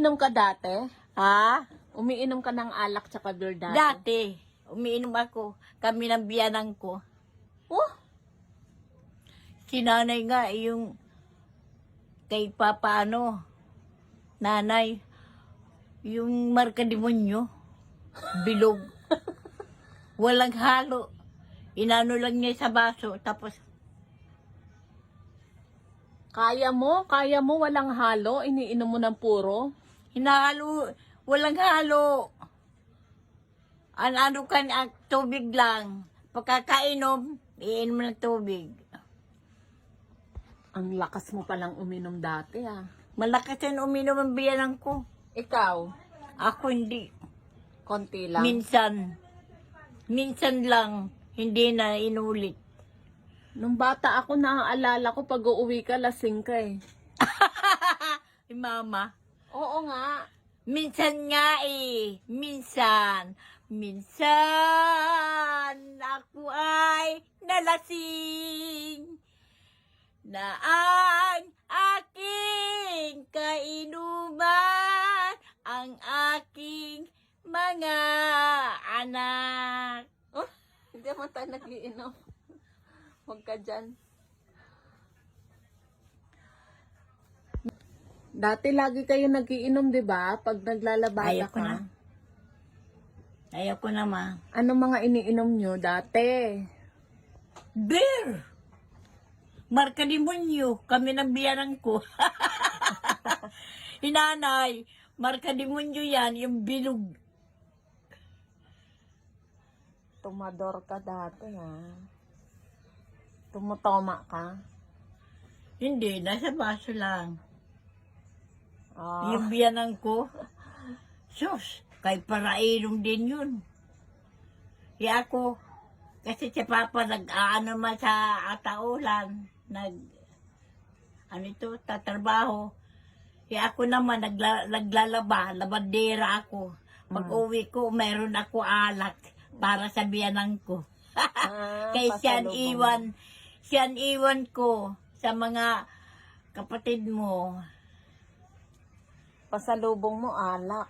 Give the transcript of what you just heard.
Umiinom ka dati? Ha? Umiinom ka ng alak tsaka beer dati? Dati, umiinom ako. Kami ng biyanan ko. Oh, Si nanay nga, eh, yung kay papa ano, nanay, yung marka demonyo, bilog. Walang halo. Inano lang niya sa baso, tapos kaya mo? Kaya mo walang halo? Iniinom mo ng puro? Hinahalo, walang halo. An ano kan ang tubig lang. Pagkakainom, iinom ng tubig. Ang lakas mo palang uminom dati ah. Malakas yan uminom ang biyanan ko. Ikaw, Ako hindi. konti lang. Minsan. Minsan lang. Hindi na inulit. Nung bata ako, naaalala ko pag uuwi ka, lasing ka eh. Mama. Oo nga. Minsan nga eh. Minsan. Minsan. Ako ay nalasing. Na ang aking kainuman. Ang aking mga anak. Hindi mo tayo nagiinom. Huwag ka dyan. Dati lagi kayo nagiinom, di ba? Pag naglalabada Ayaw ko ka. na. Ayaw ko na ma. Ano mga iniinom nyo dati? Beer! Marka demonyo, kami ng biyanan ko. Inanay, marka demonyo yan, yung bilog. Tumador ka dati, ha? Tumutoma ka? Hindi, nasa baso lang. Ah. Yung biyanan ko, sus, kay parainom din yun. Kaya ako, kasi si Papa nag-aano man sa ataulan, nag, ano ito, tatrabaho. Kaya ako naman, nagla, naglalaba, labandera ako. Pag uwi ko, meron ako alak para sa biyanan ko. Ah, Kay siyan iwan, siyan iwan ko sa mga kapatid mo. Pasalubong mo alak.